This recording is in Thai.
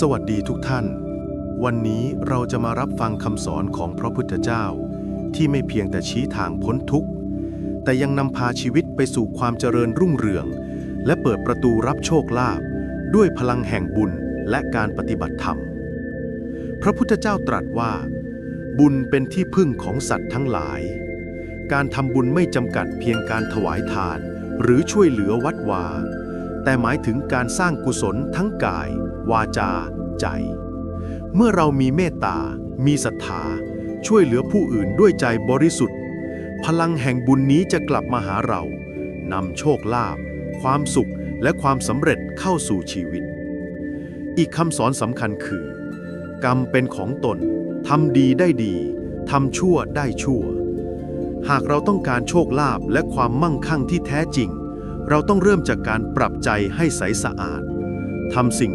สวัสดีทุกท่าน วันนี้เราจะมารับฟังคำสอนของพระพุทธเจ้า ที่ไม่เพียงแต่ชี้ทางพ้นทุกข์ แต่ยังนำพาชีวิตไปสู่ความเจริญรุ่งเรือง และเปิดประตูรับโชคลาภด้วยพลังแห่งบุญและการปฏิบัติธรรม พระพุทธเจ้าตรัสว่า บุญเป็นที่พึ่งของสัตว์ทั้งหลาย การทำบุญไม่จำกัดเพียงการถวายทาน หรือช่วยเหลือวัดวา แต่หมายถึงการสร้างกุศลทั้งกาย วาจา ใจ เมื่อเรามีเมตตา มีศรัทธา ช่วยเหลือผู้อื่นด้วยใจบริสุทธิ์ พลังแห่งบุญนี้จะกลับมาหาเรา นำโชคลาภ ความสุข และความสำเร็จเข้าสู่ชีวิต อีกคำสอนสำคัญคือ กรรมเป็นของตน ทำดีได้ดี ทำชั่วได้ชั่ว หากเราต้องการโชคลาภและความมั่งคั่งที่แท้จริง เราต้องเริ่มจากการปรับใจให้ใสสะอาดทำสิ่ง